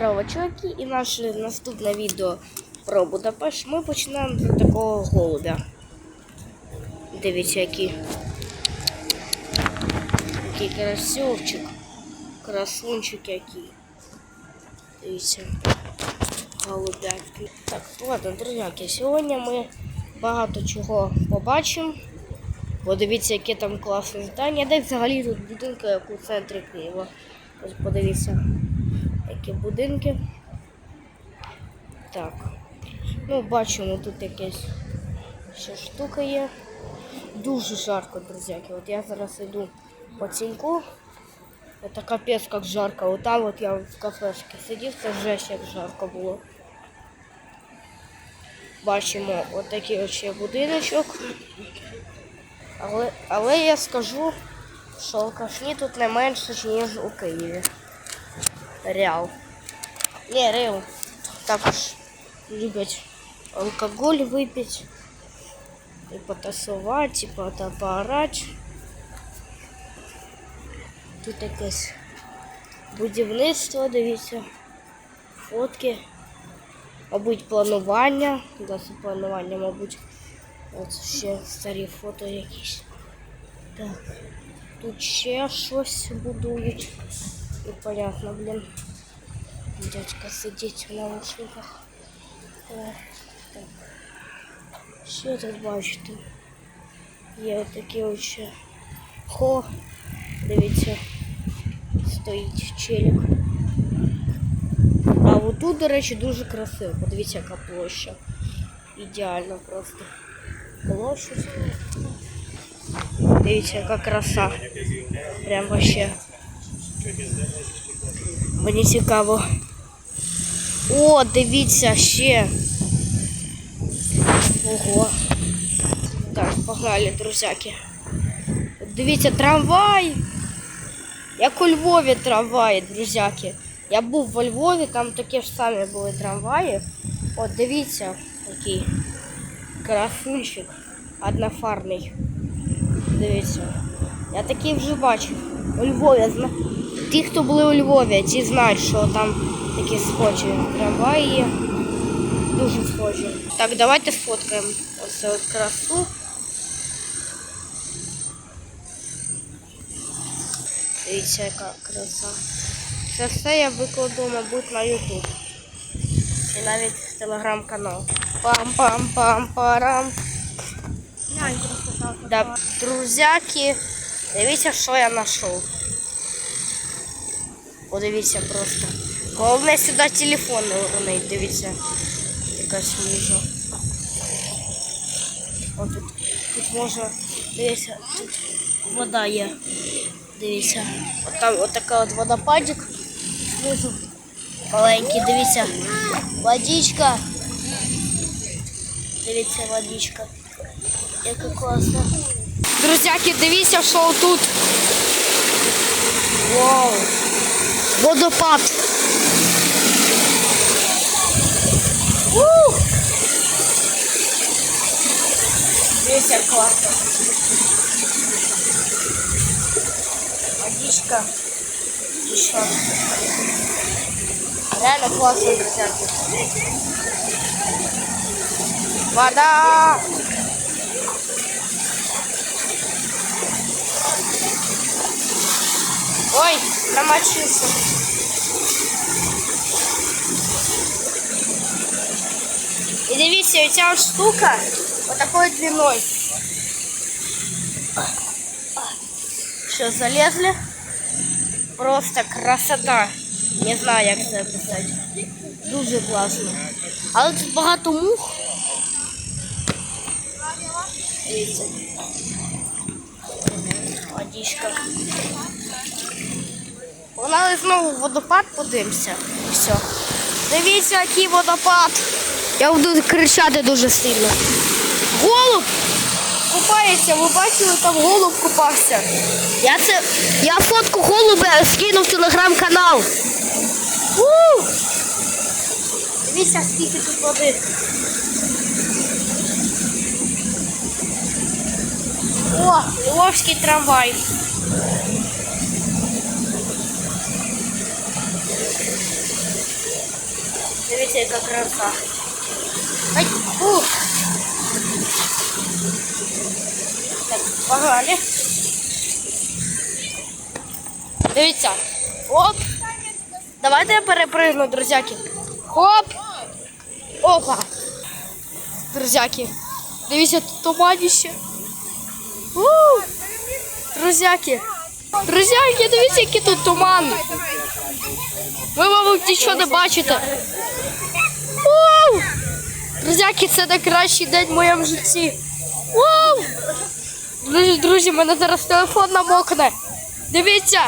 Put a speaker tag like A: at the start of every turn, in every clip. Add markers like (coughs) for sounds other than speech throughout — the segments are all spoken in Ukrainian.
A: Здорово, чуваки, і наше наступне відео про Будапешт. Ми починаємо з такого голубя. Дивіться, який. Який красивчик. Красунчик який. Дивіться. Голубятки. Так, ладно, друзяки, сьогодні ми багато чого побачимо. Подивіться, яке там класне здання. Де взагалі тут будинки, як у центрі Києва. Подивіться які будинки. Так. Ну, бачимо, тут якась ще штука є. Дуже жарко, друзяки. От я зараз йду по тіньку. Це капець як жарко. От там от я в кафешці сидів, це жесть як жарко було. Бачимо отакий от ще будиночок. Але, але я скажу, що алкашні тут не менше, ніж у Києві. Реал. Не, Реал. Також люблять алкоголь випити. І потасувати, і пота- поорати. Тут якесь будівництво, дивіться. Фотки. Мабуть, планування. Да, це планування, мабуть. От ще старі фото якісь. Так. Тут ще щось будують. Непонятно, блин. Дядька сидить в наушниках. Е, Так. Що тут бачите? Є отакі ось ще хо. Дивіться, стоїть челік. А отут, до речі, дуже красиво. Подивіться, яка площа. Ідеально просто. Площадь. Дивіться, яка краса. Прям вообще. Мені цікаво. О, дивіться ще. Ого. Так, погнали, друзяки. Дивіться, трамвай. Як у Львові трамваї, друзяки. Я був во Львові, там такі ж самі були трамваї. От дивіться, який красунчик однофарний. Дивіться. Я такий вже бачив. У Львові. Ті, хто були у Львові, ті знають, що там такі схожі трамваї. Дуже схожі. Так, давайте сфоткаємо оце от красу. Дивіться, яка краса. Це все я викладу, мабуть, на YouTube. І навіть в телеграм-канал. Пам-пам-пам-парам. Да, друзяки, дивіться, що я знайшов. Подивіться просто. Головне сюди телефон не уронить, дивіться. Якась лужа. От тут, тут можна, дивіться, тут вода є. Дивіться. От там от така от водопадик. Знизу. Маленький, дивіться. Водичка. Дивіться, водичка. Яка класна. Друзяки, дивіться, що тут. Вау. Водопад. У! Дивіться, як класно. Водичка. І що? Реально класно, друзяки. Вода. Ой, намочился. И дивіться, у от штука вот такой длиной. Все, залезли. Просто красота. Не знаю, як це описати. Дуже класно. Але тут багато мух. Дивіться. Водичка. Погнали знову в водопад подивимося. І все. Дивіться, який водопад. Я буду кричати дуже сильно. Голуб купається, ви бачили, там голуб купався. Я це. Я фотку голубя скинув в телеграм-канал. Дивіться, скільки тут води. О, Львовський трамвай. Дивіться, яка краса. Ай, фу. Так, погнали. Дивіться. Оп. Давайте я перепригну, друзяки. Хоп. Опа. Друзяки. Дивіться, тут туманіще. У! Друзяки. Друзяки, дивіться, який тут туман. Ви, мабуть, нічого не бачите. Вау! Друзяки, це найкращий день в моєму житті. Вау! Друзі, друзі, мене зараз телефон намокне. Дивіться.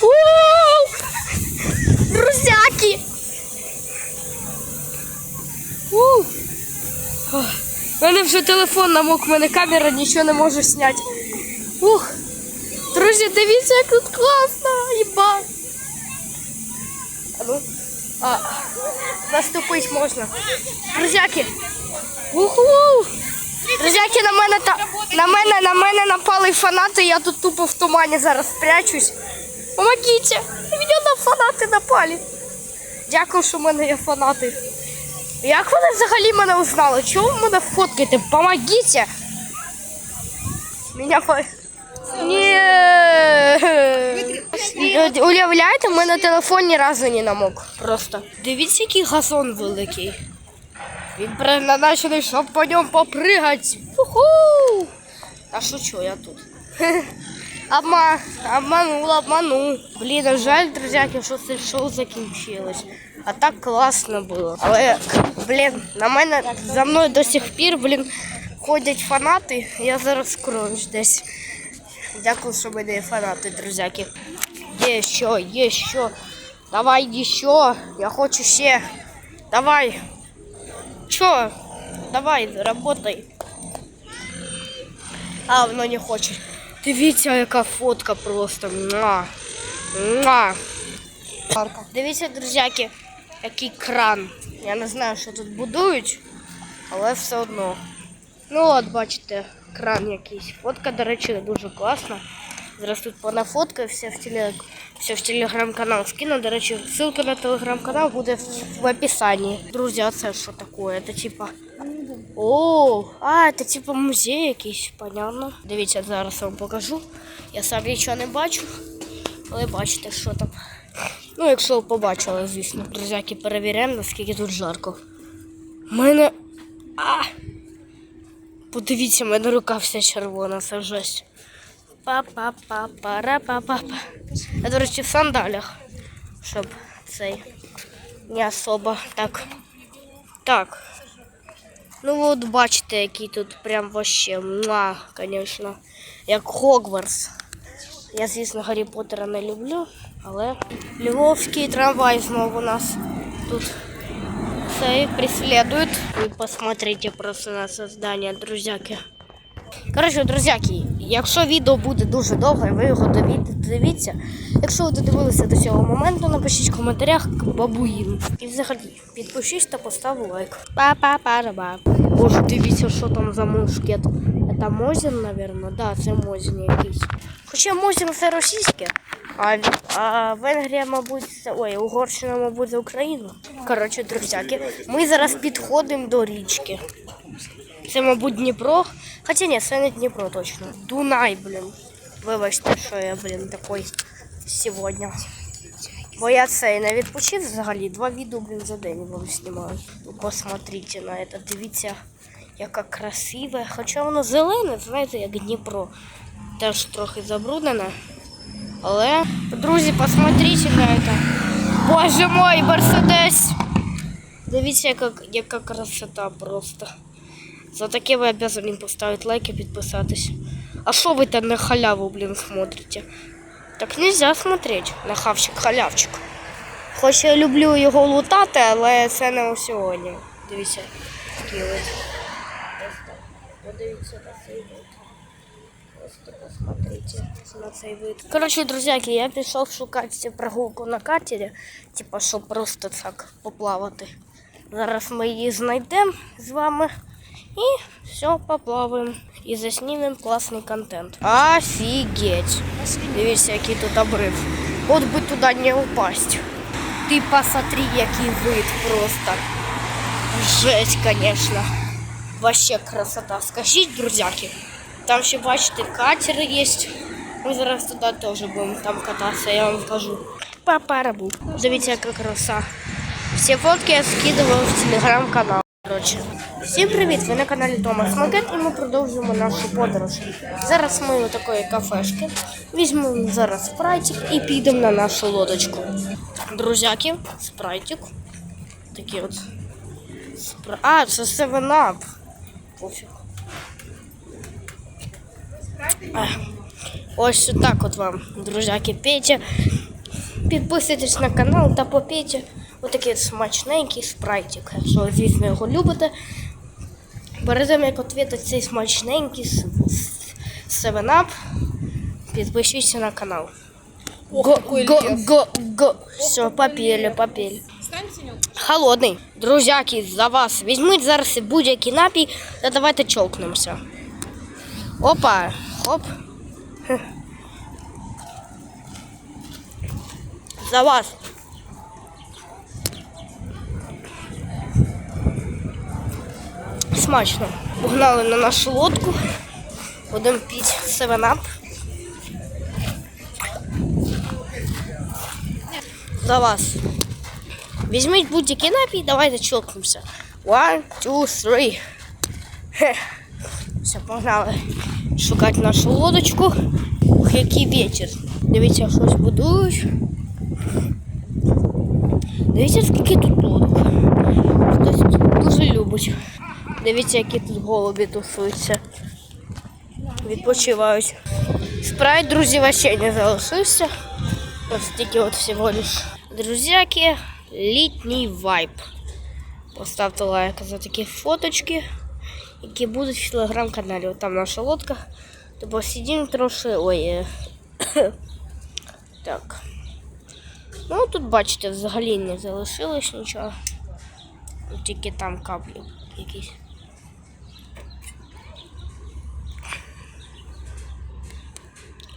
A: Вау! Друзяки! У мене вже телефон намок, в мене камера нічого не може зняти. Ух! Друзі, дивіться, як тут класно! Єба! А ну. А, наступить можна. Друзяки! Уху! Друзяки, на мене та на мене, на мене напали фанати, я тут тупо в тумані зараз спрячусь. Помогите! Мені на фанати напали. Дякую, що в мене є фанати. Як вони взагалі мене узнали? Чого ви мене фоткаєте? Помогите! Меня по... Ні. Уявляєте, в мене телефон ні разу не намок. Просто. Дивіться, який газон великий. Він предназначений, щоб по ньому попригати. Уху! А шучу я тут. (laughs) Обма... Обманула, обманув. Блін, жаль, друзяки, що це шоу закінчилось. А так класно було. Але, блін, на мене за мною до сих пір, блін, ходять фанати. Я зараз скроюсь десь. Дякую, що ви не. Є що, є що. Давай еще. Я хочу ще. Давай. Чо? Давай, работай. А, воно не хоче. Дивіться, яка фотка просто. Муа. Муа. Дивіться, друзяки, який кран. Я не знаю, що тут будують, але все одно. Ну от, бачите, кран якийсь. Фотка, до речі, дуже класна. Зараз тут понафоткаю все в теле... все в телеграм-канал скину. До речі, ссылка на телеграм-канал буде в, описанні. Друзі, а це що таке? Це типа. О, а, це типа музей якийсь, понятно. Дивіться, зараз вам покажу. Я сам нічого не бачу, але бачите, що там. Ну, якщо побачили, звісно. Друзяки, перевіряємо, наскільки тут жарко. У мене. А! Подивіться, мене рука вся червона, це жесть. Па-па-па-пара-па-па-па. Я, до речі, в сандалях, щоб цей не особо так. Так. Ну от бачите, який тут прям вообще муа, звісно, як Хогвартс. Я, звісно, Гаррі Поттера не люблю, але Львовський трамвай знову у нас тут цей преследует. Ви посмотрите просто на создание, друзяки. Коротше, друзяки, якщо відео буде дуже довге, ви його дивіться. Якщо ви додивилися до цього моменту, напишіть в коментарях бабуїн. І взагалі підпишись та постав лайк. Па-па-па-ба. Боже, дивіться, що там за мушкет. Це Мозін, напевно? Да, це Мозін якийсь. Хоча Мозін це російське, а, а Венгрія, мабуть, це. Ой, Угорщина, мабуть, за Україну. Коротше, друзяки, ми зараз підходимо до річки. Це, мабуть, Дніпро. Хоча ні, це не Дніпро точно. Дунай, блін. Вибачте, що я, блін, такий сьогодні. Бо я цей не відпочив взагалі. Два відео, блін, за день вам знімаю. Ну, Посмотрите на це. Дивіться, яка красива. Хоча воно зелене, знаєте, як Дніпро. Теж трохи забруднене. Але, друзі, посмотрите на це. Боже мой, Мерседес! Дивіться, яка, яка красота просто. За таке ви обязаны поставити лайк і підписатись. А що ви там на халяву, блін, смотрите? Так нельзя смотреть на хавчик халявчик. Хоч я люблю його лутати, але це не у сьогодні. Дивіться, от. Просто подивіться вид. Просто посмотрите на цей вид. Коротше, друзяки, я пішов шукати прогулку на катері, типа, щоб просто так поплавати. Зараз ми її знайдемо з вами. І все, поплаваємо. І заснімемо класний контент. Офігеть! Дивіться, який тут обрив. От би туди не упасть. Ты посмотри, який вид просто. Жесть, конечно. Вообще красота. Скажіть, друзяки. Там ще бачите, катери є. Ми зараз туди теж будемо там кататися, я вам скажу. Папарабу. Дивіться, яка краса. Всі фотки я скидував в телеграм-канал. Коротше. Всім привіт! Ви на каналі Томас Макет і ми продовжуємо нашу подорож. Зараз ми у такої кафешки. Візьмемо зараз спрайтик і підемо на нашу лодочку. Друзяки, спрайтик. Такі от. Спра... А, це 7 Up. Пофіг. Ось так от вам, друзяки, пейте. Підписуйтесь на канал та попійте отакий смачненький спрайтик. Якщо, звісно, його любите. Перед тим, як відвідати цей смачненький 7 Up, підпишіться на канал. Го, го, го, го. Все, попели, попели. Холодний. Друзяки, за вас. Візьміть зараз будь-який напій та давайте чокнемося. Опа, Хе. За вас. Смачно. Погнали на нашу лодку. Будемо 7 Up. За вас. Візьміть будь-який напій, давайте чокнемося. One, two, three. Хе. Все, погнали шукати нашу лодочку. Ух, який вітер. Дивіться, щось будують. Дивіться, скільки тут лодок. Хтось дуже любить. Дивіться, які тут голубі тусуються. Відпочивають. Спрайт, друзі, вообще не залишився. Ось тільки от всього лиш. Друзяки, літній вайб. Поставте лайк за такі фоточки, які будуть в телеграм-каналі. От там наша лодка. То посидім трошки. Ой. е, (coughs) так. Ну тут бачите, взагалі не залишилось нічого. Тільки там каплі якісь.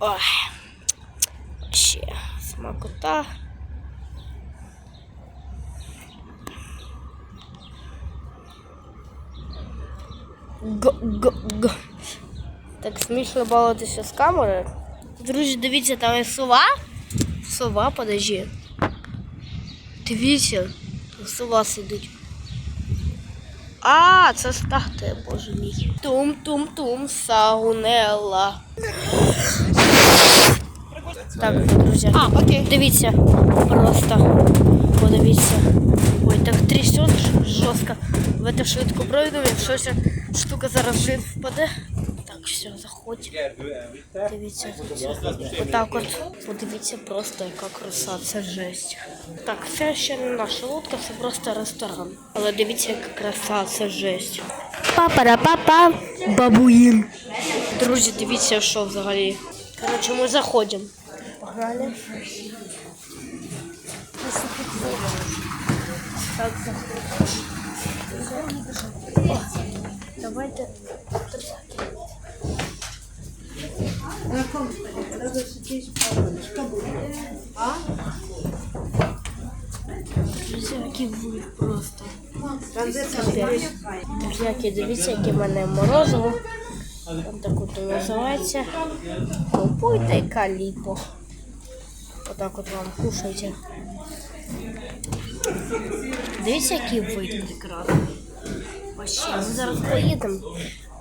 A: Ой. Ще смакота. Г-г-г. Так смішно балуватися з камерою. Друзі, дивіться, там є сова. Сова, подожди. Дивіться, сова сидить. А, це стахте, боже мій. Тум-тум-тум, саунелла. Так, друзі.
B: А, окей.
A: Дивіться, просто подивіться. Ой, так трясет жорстко. В это швидко пройдемо, якщо ця штука зараз вже впаде. Так, все, заходь. Дивіться, отак от. Подивіться просто, яка краса, це жесть. Так, це ще не наша лодка, це просто ресторан. Але дивіться, яка краса, це жесть. Папара-папа, бабуїн. Друзі, дивіться, що взагалі. Коротше, ми заходимо. Погнали. Так. О, Давайте. Друзі, який вид просто. Друзі, дивіться, яке в мене морозиво. Там так от називається. Купуйте каліпо. Отак от вам кушайте. Дивіться, який вид прекрасний. Вообще, ми зараз поїдемо.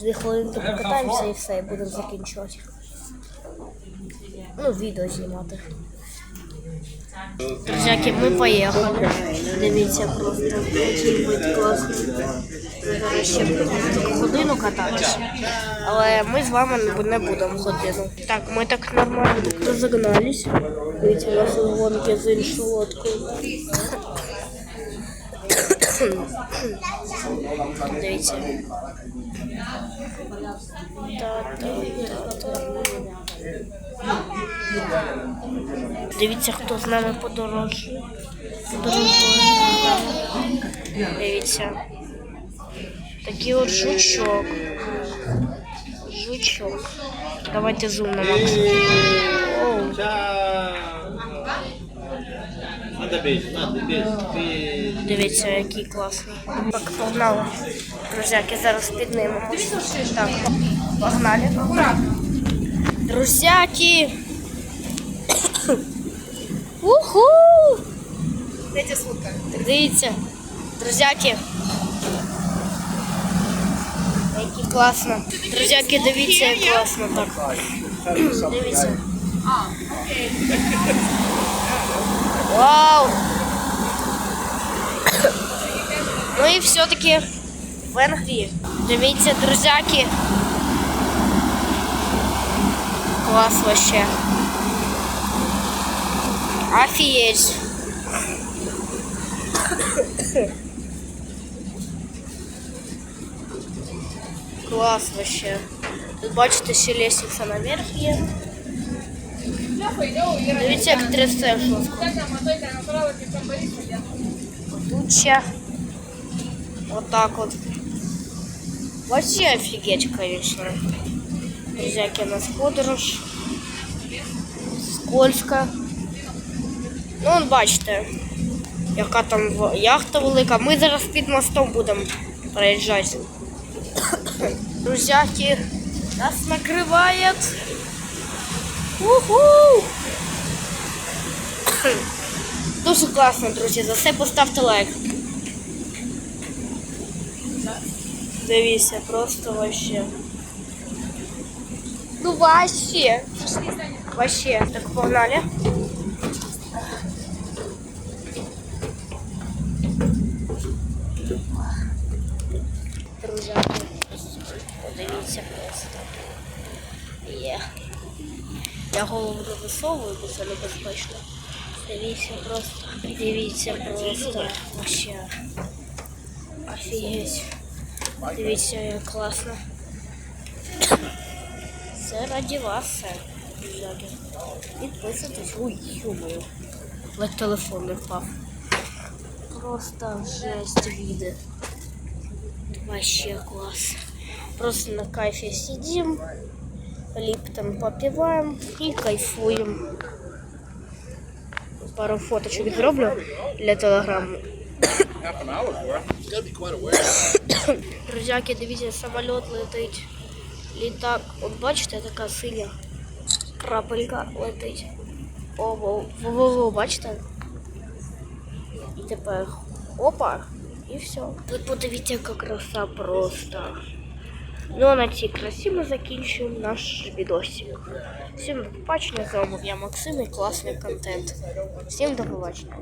A: Дві хвилинки покатаємося і все, і будемо закінчувати. Ну, відео знімати. Друзяки, ми поїхали. Дивіться просто, який вид класний. Ще будемо годину кататися. Але ми з вами не- будемо годину. Так, ми так нормально так розогнались. Дивіться, у нас гонки з іншою лодкою. Дивіться. Дивіться, хто з нами подорожує. Дивіться. Такий от жучок. Жучок. Давайте зум на максимум. Оу.
C: beijo. Manda um beijo.
A: Дивіться, який класний. Так, погнали. Друзяки, зараз піднимемо. Так, погнали. Друзяки! Уху!
B: Третя сутка.
A: Дивіться, друзяки. Які класно. Друзяки, дивіться, як класно так. Дивіться. Вау! Ну і все-таки в Венгрії. Дивіться, друзяки. Клас вообще. Офігеть. Клас вообще. Тут бачите, ще лестниця наверх є. Дивіться, як трясе жорстко. Тут ще. Вот так вот. Вообще офигеть, конечно. Друзьяки, у нас подорож. Скользко. Ну, он бачите, яка там яхта велика. Ми зараз під мостом будемо проїжджати. (coughs) Друзьяки, нас накрывает. Уху! (coughs) Дуже класно, друзі. За це поставте лайк. Дивіться, просто вообще. Ну вообще. Вообще. Так погнали. Друзяки. Подивіться просто. Є. Я голову не висовую, бо це небезпечно. Дивіться просто. Дивіться просто. Вообще. Офігеть. Дивіться, як класно. Це раді вас друзяки. Підписуйтесь. Ой, йомою. Ледь телефон не впав. Просто жесть виды. Вообще класс. Просто на кайфе сидим, липтом попиваем и кайфуем. Пару фоточек зроблю для телеграму. (coughs) Друзяки, дивіться, самоліт летить. Літак. От бачите, така синя крапелька летить. О, во, во, во, во, бачите? І тепер опа, і все. Тут подивіться, яка краса просто. Ну а на цій красі ми закінчуємо наш відосик. Всім до побачення, з вами був я Максим і класний контент. Всім до побачення.